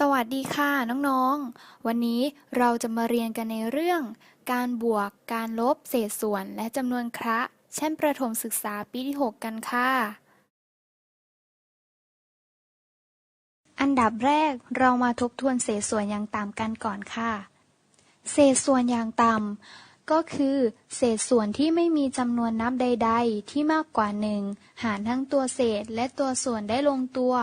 สวัสดีค่ะน้องๆ วันนี้เราจะมาเรียนกันในเรื่อง การบวก การลบ เศษส่วน และจำนวนคระชั้นประถมศึกษาปีที่ 6 กันค่ะ อันดับแรกเรามาทบทวนเศษส่วนอย่างต่ำกันก่อนค่ะ เศษส่วนอย่างต่ำก็คือ เศษส่วนที่ไม่มีจำนวนนับใด ๆ ที่มากกว่าหนึ่งหารทั้งตัวเศษและตัวส่วนได้ลงตัว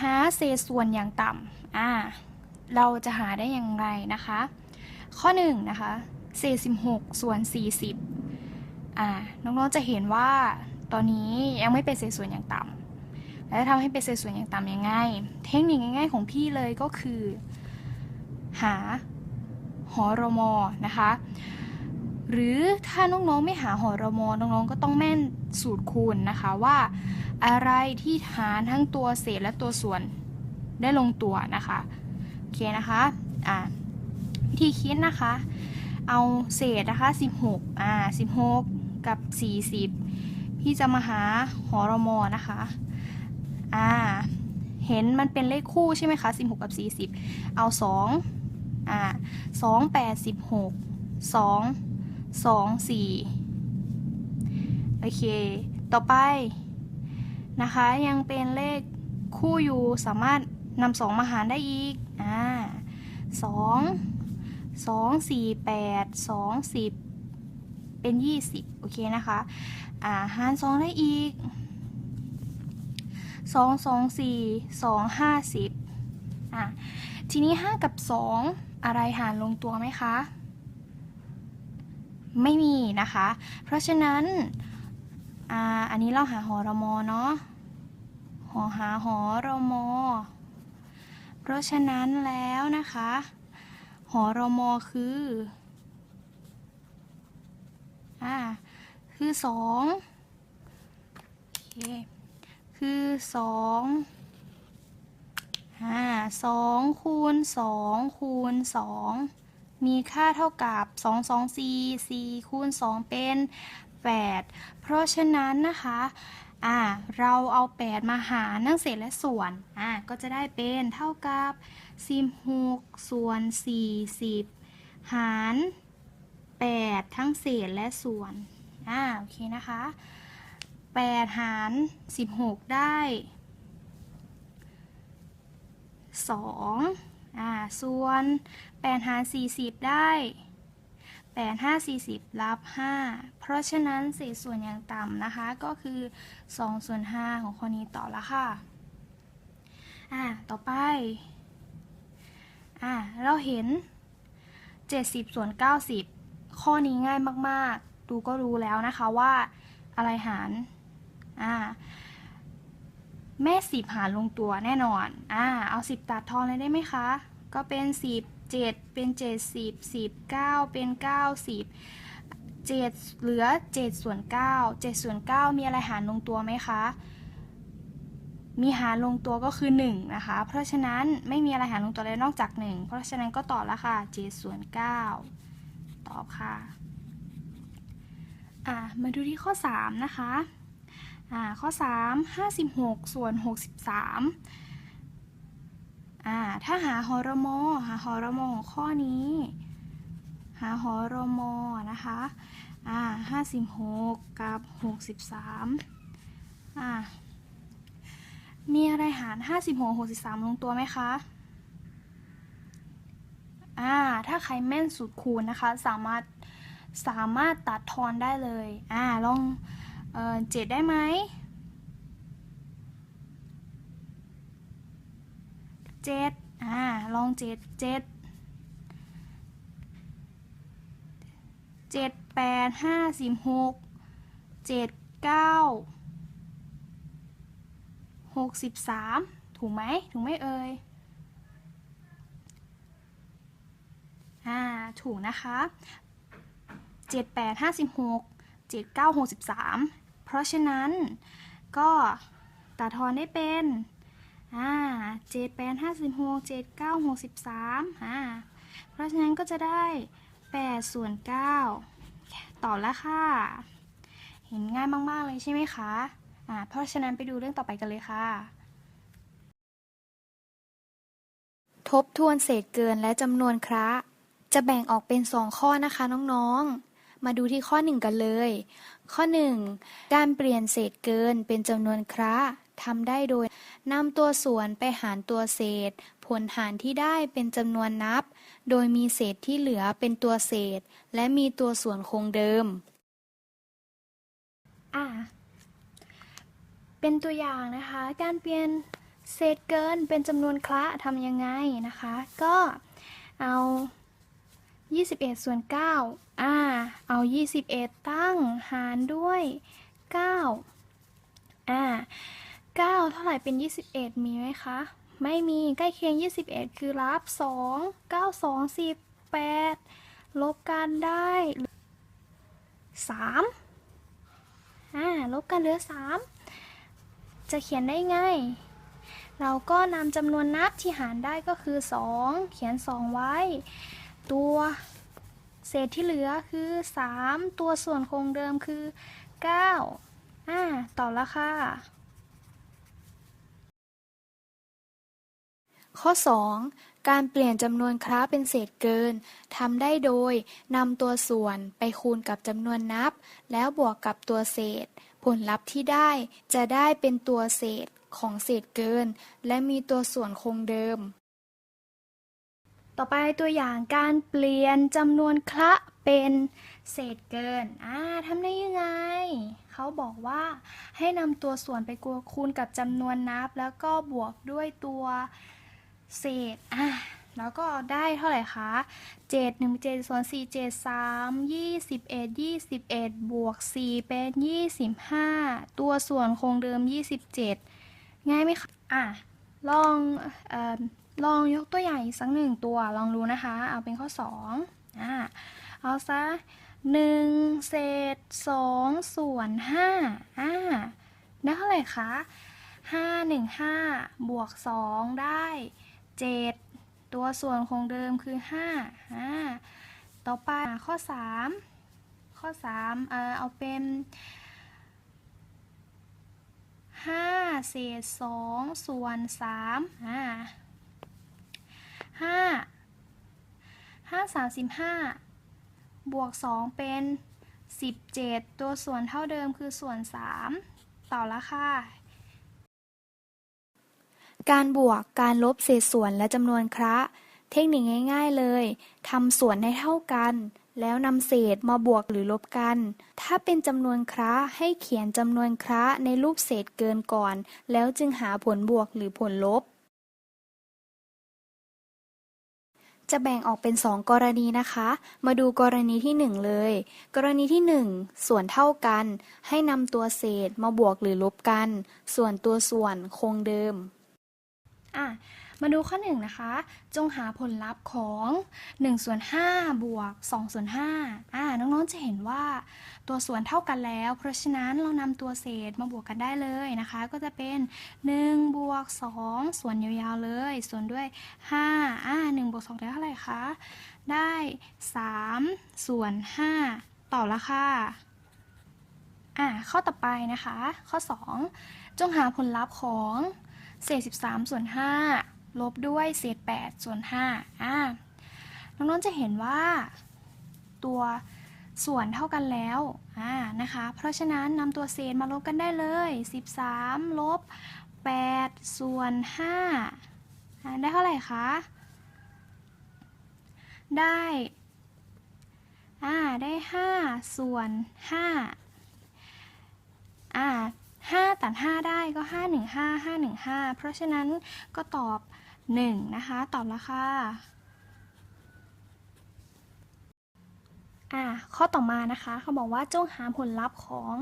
หาเศษส่วนอย่างต่ำอ่าเราจะหาได้อย่างไรนะคะ ข้อ1นงนะคะเศษ16 ส่วน 40อ่าน้องๆจะเห็นว่าตอนนี้ยังไม่เป็นเศษส่วนอย่างต่ำแล้วจะทำให้เป็นเศษส่วนอย่างต่ำยังไง เทคนิคง่าย ๆ ของพี่เลยก็คือ หาหอรมอนะคะ หรือถ้าน้องๆไม่หาหอรมอน้องๆก็ต้องแม่นสูตรคูณนะคะว่า อะไรที่หารทั้งตัวเศษและตัวส่วนได้ลงตัวนะคะโอเคนะคะอ่าวิธีคิดนะคะ เอาเศษนะคะ16อ่า16 กับ 40 พี่จะมาหาหอรมอนะคะอ่าเห็นมันเป็นเลขคู่ใช่ไหมคะ 16 กับ 40 เอา 2 อ่า 2 8 16 2 2 4โอเค ต่อไปนะคะยังเป็นเลขคู่อยู่สามารถนำสองมาหารได้อีก อ่าสองสองสี่แปดสองสิบเป็นยี่สิบโอเคนะคะ อ่าหารสองได้อีกสองสองสี่สองห้าสิบอะทีนี้ห้ากับสองอะไรหารลงตัวไหมคะ ไม่มีนะคะ เพราะฉะนั้นอ่าอันนี้เราหาหอรมอเนาะหอหาหอรมอ เพราะฉะนั้นแล้วนะคะ หอรมอคืออ่าคือสองโอเคคือสองอ่าสองคูณสองคูณสอง มีค่าเท่ากับสองสองสี่สี่คูณสองเป็น 8 เพราะฉะนั้นนะคะอ่าเราเอา 8 มาหารทั้งเศษและส่วนอ่าก็จะได้เป็นเท่ากับ 16 ส่วน 40 หาร 8 ทั้งเศษและส่วนอ่าโอเคนะคะ 8 หาร 16 ได้ 2 อ่าส่วน 8 หาร 40 ได้ 8 5 40 รับ 5 เพราะฉะนั้นเศษส่วนอย่างต่ำนะคะ ก็คือ2ส่วน5ของข้อนี้ต่อละค่ะอ่าต่อไปอ่าเราเห็น 70 ส่วน 90 ข้อนี้ง่ายมาก ๆ ดูก็รู้แล้วนะคะว่าอะไรหารอ่า แม่10หารลงตัวแน่นอน อ่า เอา10ตัดทอนเลยได้ไหมคะ ก็เป็น10 7เจ็ดเป็น70 10 9เก้าเป็น90 7เจ็ดเหลือ7ส่วน9 7ส่วน9มีอะไรหารลงตัวไหมคะ มีหารลงตัวก็คือ1นะคะ เพราะฉะนั้นไม่มีอะไรหารลงตัวเลยนอกจาก1เพราะฉะนั้นก็ตอบแล้วค่ะ7ส่วน9ตอบค่ะ อะมาดูที่ข้อ3นะคะ อ่าข้อ 3 56 ส่วน 63อ่าถ้าหาหอรมอหาหอรมอของข้อนี้ หาหอรมอนะคะอ่าห้าสิบหกกับหกสิบสามอ่ามีอะไรหารห้าสิบหกหกสิบสามลงตัวไหมคะอ่าถ้าใครแม่นสูตรคูณนะคะ สามารถสามารถตัดทอนได้เลยอ่าลอง เออเจ็ดได้ไหมเจ็ดอ่า ลองเจ็ดเจ็ดเจ็ดแปดห้าสิบหกเจ็ดเก้าหกสิบสามถูกไหมถูกไหมเอ่ยอ่า ถูกนะคะเจ็ดแปดห้าสิบหกเจ็ดเก้าหกสิบสาม ราะฉะนั้นก็ตัดทอนได้เป็นอ่าเจ็ดแปดห้าสิบหกเจ็ดเก้าหกสิบสามอ่าเพราะฉะนั้นก็จะได้แปดส่วนเก้าต่อแล้วค่ะ เห็นง่ายมาก ๆ เลยใช่ไหมคะอ่าเพราะฉะนั้นไปดูเรื่องต่อไปกันเลยค่ะ ทบทวนเศษเกินและจำนวนคระจะแบ่งออกเป็นสองข้อนะคะน้อง ๆ มาดูที่ข้อหนึ่งกันเลย ข้อหนึ่งการเปลี่ยนเศษเกินเป็นจำนวนคระทำได้โดยนำตัวส่วนไปหารตัวเศษ ผลหารที่ได้เป็นจำนวนนับ โดยมีเศษที่เหลือเป็นตัวเศษ และมีตัวส่วนคงเดิม อ่าเป็นตัวอย่างนะคะ การเปลี่ยนเศษเกินเป็นจำนวนคละทำยังไงนะคะ ก็เอา 21 ส่วน 9 อ่า เอา 21 ตั้งหารด้วย 9 อ่า 9 เท่าไหร่เป็น 21 มีไหมคะ ไม่มี ใกล้เคียง 21 คือรับ 2 9 2 18 ลบกันได้ 3 อ่า ลบกันเหลือ 3 จะเขียนได้ไง เราก็นำจำนวนนับที่หารได้ก็คือ 2 เขียน 2 ไว้ ตัว เศษที่เหลือคือ 3 ตัวส่วนคงเดิมคือ 9 อ่า ต่อละค่ะ ข้อ 2 การเปลี่ยนจำนวนคระเป็นเศษเกินทำได้โดยนำตัวส่วนไปคูณกับจำนวนนับ แล้วบวกกับตัวเศษ ผลลัพธ์ที่ได้จะได้เป็นตัวเศษของเศษเกิน และมีตัวส่วนคงเดิม ต่อไปตัวอย่างการเปลี่ยนจำนวนคละเป็นเศษเกิน อ่าทำได้ยังไง เขาบอกว่าให้นำตัวส่วนไปกวคูณกับจำนวนนับ แล้วก็บวกด้วยตัวเศษ อ่าแล้วก็ได้เท่าไหร่คะ 7 1 7ส่วน4 7 3 21 21 บวก 4 เป็น 25 ตัวส่วนคงเดิม 27 ง่ายไหมคะ อะ ลองอ ลองยกตัวอย่างอีกสักหนึ่งตัวลองดูนะคะ เอาเป็นข้อ2อะเอาซะ1เศษ2ส่วน5อ่าได้เท่าไหร่คะ5 1 5บวก 2 ได้ 7 ตัวส่วนคงเดิมคือ5อ่าต่อไปข้อ 3 ข้อ3เออเอาเป็น5เศษ2ส่วน3อ่า ห้าห้าสามสิบห้าบวก2เป็น17ตัวส่วนเท่าเดิมคือส่วน3ต่อละค่ะการบวกการลบเศษส่วนและจำนวนคระ เทคนิคง่าย ๆเลยทำส่วนให้เท่ากัน แล้วนำเศษมาบวกหรือลบกัน ถ้าเป็นจำนวนคระให้เขียนจำนวนคระในรูปเศษเกินก่อน แล้วจึงหาผลบวกหรือผลลบ จะแบ่งออกเป็น 2 กรณีนะคะ มาดูกรณีที่ 1 เลย กรณีที่ 1 ส่วนเท่ากัน ให้นำตัวเศษมาบวกหรือลบกัน ส่วนตัวส่วนคงเดิมอะมาดูข้อ 1 นะคะ จงหาผลลัพธ์ของ1ส่วน5บวก2ส่วน5อ่าน้องๆจะเห็นว่า ตัวส่วนเท่ากันแล้ว เพราะฉะนั้นเรานำตัวเศษมาบวกกันได้เลยนะคะ ก็จะเป็น1บวก2ส่วนยาวๆเลย ส่วนด้วย5อ่า1บวก2ได้เท่าไหร่คะได้ 3 ส่วน 5 ต่อละค่ะอะข้อต่อไปนะคะ ข้อ 2 จงหาผลลัพธ์ของเศษ 13 ส่วน 5 ลบด้วยเศษ 8 ส่วน 5อ่าน้องๆจะเห็นว่าตัว ส่วนเท่ากันแล้วนะคะ เพราะฉะนั้นนำตัวเศษมาลบกันได้เลย 13 ลบ 8 ส่วน5อ่าได้เท่าไหร่คะ ได้ได้ 5 ส่วน 5 อ่า5ตัด5ได้ก็ 5 1 5 5 1 5 เพราะฉะนั้นก็ตอบ 1 นะคะ ตอบแล้วค่ะ อ่าข้อต่อมานะคะเขาบอกว่าจงหาผลลัพธ์ของ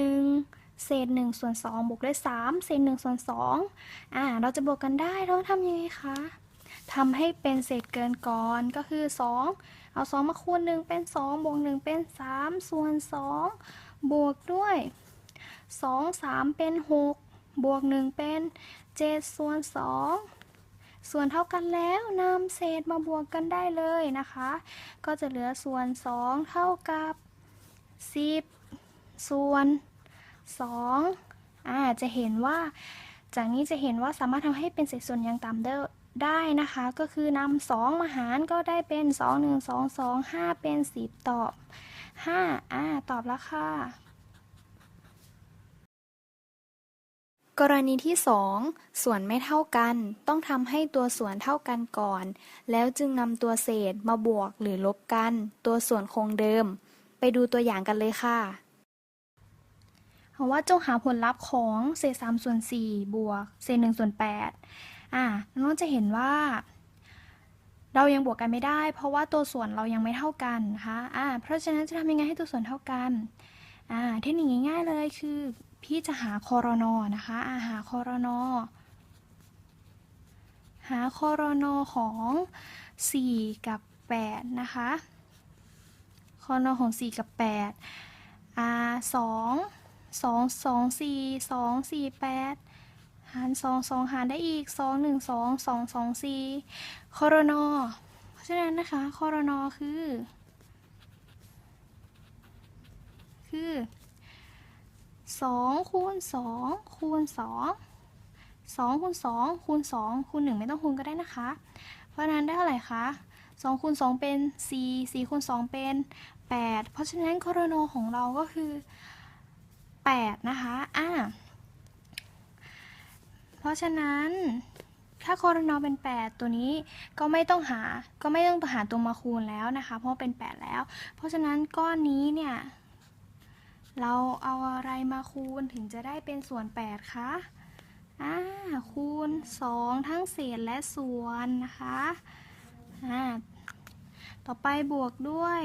1 เศษ1ส่วน2บวกด้วย3เศษ1ส่วน2อ่าเราจะบวกกันได้เราทำยังไงคะทำให้เป็นเศษเกินก่อนก็คือ 2 เอา 2 มาคูณ 1 เป็น 2 บวก 1 เป็น 3 ส่วน 2 บวกด้วย 2 3 เป็น 6 บวก 1 เป็น 7 ส่วน 2 ส่วนเท่ากันแล้วนำเศษมาบวกกันได้เลยนะคะ ก็จะเหลือส่วน 2 เท่ากับ 10 ส่วน 2อ่าจะเห็นว่าจากนี้จะเห็นว่าสามารถทำให้เป็นเศษส่วนอย่างต่ำได้ได้นะคะ ก็คือนำสองมาหารก็ได้เป็น 2 1 2 2 5 เป็น 10 ตอบ 5 อ่า ตอบแล้วค่ะ กรณีที่ 2 ส่วนไม่เท่ากัน ต้องทำให้ตัวส่วนเท่ากันก่อน แล้วจึงนำตัวเศษมาบวกหรือลบกัน ตัวส่วนคงเดิม ไปดูตัวอย่างกันเลยค่ะเพราะว่าจงหาผลลัพธ์ของเศษ3ส่วน4บวกเศษ1ส่วน8อ่าน้องจะเห็นว่า เรายังบวกกันไม่ได้ เพราะว่าตัวส่วนเรายังไม่เท่ากันนะคะอ่าเพราะฉะนั้นจะทำยังไงให้ตัวส่วนเท่ากัน เทคนิคง่ายๆเลยคือ พี่จะหาคอรนอนะคะอาหาคอรนอหาคอรนอของ 4 กับ 8 นะคะคอรนอของ 4 กับ8อ่า2 2 2 4 2 4 8 หาร 2 2 หารได้อีก 2 1 2 2 2 4คอรนอเพราะฉะนั้นนะคะคอรนอคือ คือ2คูณ2คูณ2 2คูณ2คูณ2คูณ1ไม่ต้องคูณก็ได้นะคะ เพราะนั้นได้เท่าไหร่คะ2คูณ2เป็น 4 4คูณ2เป็น 8 เพราะฉะนั้นโคอรนของเราก็คือ 8 นะคะอ่าเพราะฉะนั้นถ้าโคอรนเป็น 8 ตัวนี้ก็ไม่ต้องหาก็ไม่ต้องหาตัวมาคูณแล้วนะคะ เพราะเป็น 8 แล้ว เพราะฉะนั้นก้อนนี้เนี่ย เราเอาอะไรมาคูณถึงจะได้เป็นส่วน 8 คะ อ่า คูณ 2 ทั้งเศษและส่วนนะคะ อ่า ต่อไปบวกด้วย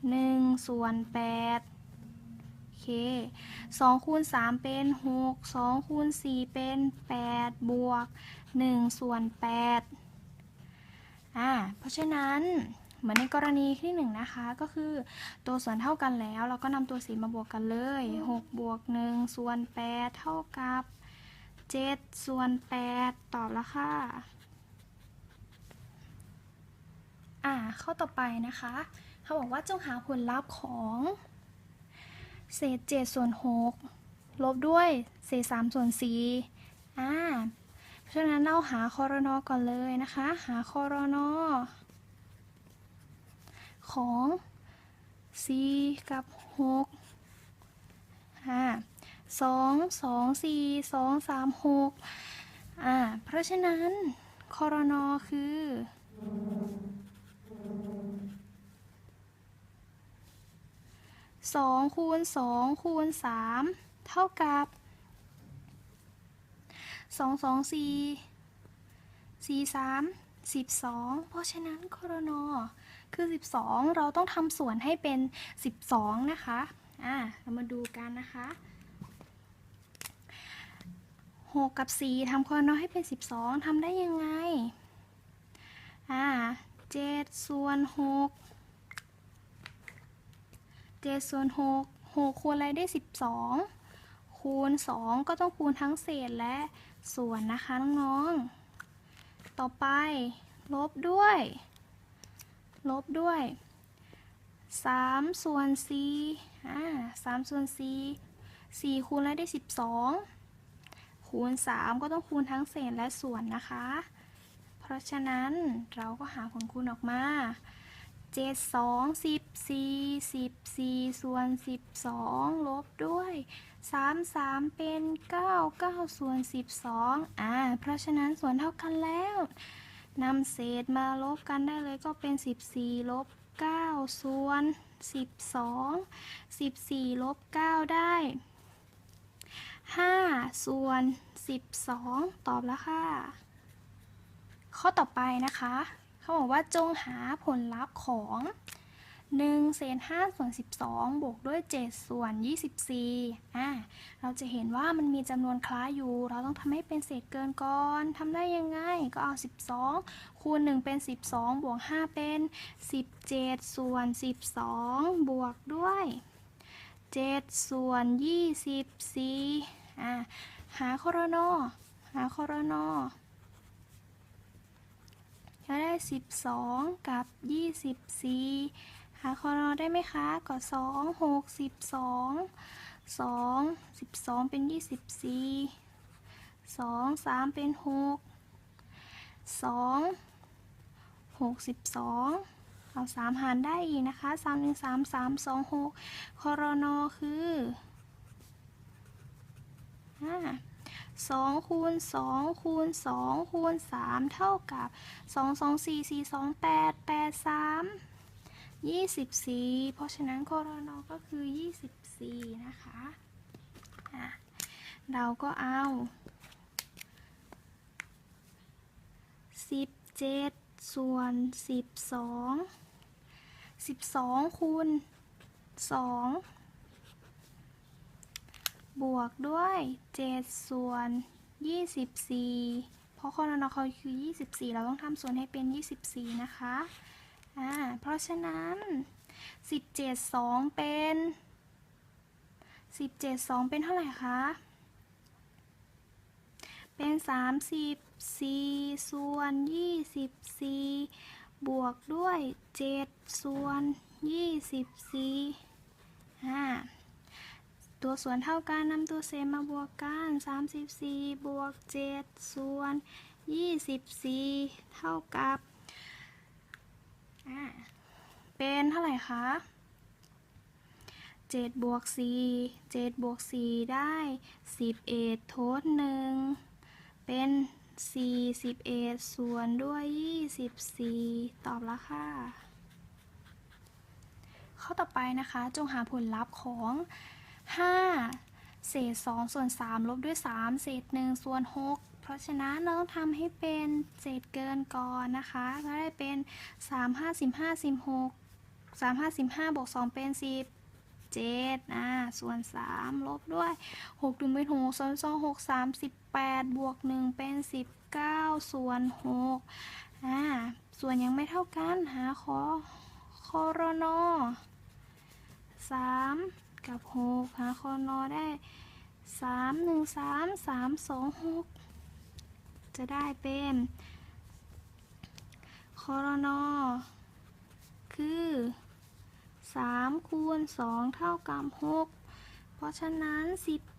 1 ส่วน8โอเค2คูณ3เป็น 6 2คูณ4เป็น 8 บวก 1 ส่วน8อ่า เพราะฉะนั้น เหมือนในกรณีที่1นะคะก็คือตัวส่วนเท่ากันแล้ว เราก็นำตัวสีมาบวกกันเลย6บวก1ส่วน8เท่ากับ7ส่วน8ตอบแล้วค่ะอ่าข้อต่อไปนะคะเขาบอกว่าจงหาผลลัพธ์ของเศษ7ส่วน6ลบด้วยเศษ3ส่วน4อ่าเพราะฉะนั้นเราหาคอรนอก่อนเลยนะคะ หาคอรนอ ของ4กับ6อ่าสองสองสี่สองสามหกอ่าเพราะฉะนั้นคอรนอคือสองคูณสองคูณสามเท่ากับสองสองสี่สี่สามสิบสองเพราะฉะนั้นคอรนอ คือสิบสองเราต้องทำส่วนให้เป็นสิบสองนะคะ อ่า เรามาดูกันนะคะ 6 กับ 4ทำคอนอให้เป็น 12 ทำได้ยังไง อ่า7ส่วน 6 7 ส่วน 6 6คูณอะไรได้ 12 คูณ 2 ก็ต้องคูณทั้งเศษและส่วนนะคะน้องๆ ต่อไปลบด้วย ลบด้วย 3 ส่วน4อ่า3ส่วน4 4คูณอะไรได้ 12 คูณ 3 ก็ต้องคูณทั้งเศษและส่วนนะคะ เพราะฉะนั้นเราก็หาผลคูณออกมา 7 2 14 14 ส่วน 12 ลบด้วย 3 3 เป็น 9 9 ส่วน 12 อ่า เพราะฉะนั้นส่วนเท่ากันแล้ว นำเศษมาลบกันได้เลยก็เป็น 14 ลบ 9 ส่วน 12 14 ลบ 9 ได้ 5 ส่วน 12 ตอบแล้วค่ะ ข้อต่อไปนะคะ เขาบอกว่าจงหาผลลัพธ์ของ 1เศษ5ส่วน12 บวกด้วย 7 ส่วน 24อ่าเราจะเห็นว่ามันมีจำนวนคล้ายอยู่ เราต้องทำให้เป็นเศษเกินก่อนทำได้ยังไง ก็เอา 12 คูณ 1 เป็น 12 บวก 5 เป็น 17 ส่วน 12 บวกด้วย 7 ส่วน 24อ่าหาคอรนอหาคอรนอจะได้ 12 กับ 24 หาคอรนอได้ไหมคะ ก็2 6 12สองสองสิบสองเป็นยี่สิบสี่สองสามเป็นหกสองหกสิบสองเอาสามหารได้อีกนะคะสามหนึ่งสามสามสองหกคอรนอคือห้าสองคูณสองคูณสองคูณสามเท่ากับสองสองสี่สี่สองแปดแปดสาม ยี่สิบสี่เพราะฉะนั้นคอรนอก็คือยี่สิบสี่นะคะะเราก็เอาสิบเจ็ดส่วนสิบสองสิบสองคูณสองบวกด้วยเจ็ดส่วนยี่สิบสี่เพราะคอนอเขาคือยี่สิบสี่เราต้องทำส่วนให้เป็นยี่สิบสี่นะคะ อ่าเพราะฉะนั้นสิบเจ็ดสองเป็นสิบเจ็ดสองเป็นเท่าไหร่คะ เป็นสามสิบสี่ส่วนยี่สิบสี่บวกด้วยเจ็ดส่วนยี่สิบสี่อ่าตัวส่วนเท่ากันนำตัวเศษมาบวกกันสามสิบสี่บวกเจ็ดส่วนยี่สิบสี่เท่ากับ เป็นเท่าไหร่คะเจ็ดบวกสี่เจ็ดบวกสี่ได้สิบเอ็ดทดหนึ่งเป็น41ส่วนด้วย24ตอบแล้วค่ะ ข้อต่อไปนะคะ จงหาผลลัพธ์ของ5เศษ2ส่วน3ลบด้วย3เศษ1ส่วน6เพ ราะฉะนั้นเราต้องทำให้เป็นเศษเกินก่อนนะคะ ก็ได้เป็น 3 5 15 16 3 5 15บวก2เป็น 10เจ็ดอ่าส่วน 3 ลบด้วย6ถึงเป็น6ส่วน2 6 38บวก 1 เป็น 19 ส่วน6อ่าส่วนยังไม่เท่ากัน หาขอคอรนอ3 กับ 6 หาคอรนอได้ 3 1 3 3 2 6 จะได้เป็นคอรนอคือ 3 คูณ 2 เท่ากับ 6 เพราะฉะนั้น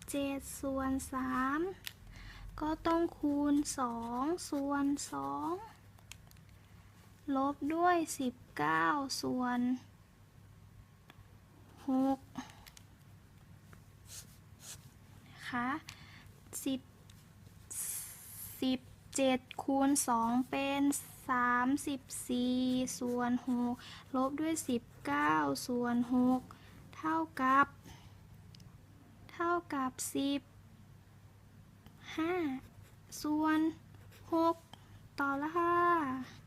17 ส่วน 3 ก็ต้องคูณ 2 ส่วน 2 ลบด้วย 19 ส่วน 6 นะคะ10 7คูณ2เป็น 34 ส่วน 6 ลบด้วย 19 ส่วน 6 เท่ากับ เท่ากับ 10 5 ส่วน 6 ต่อละค่ะ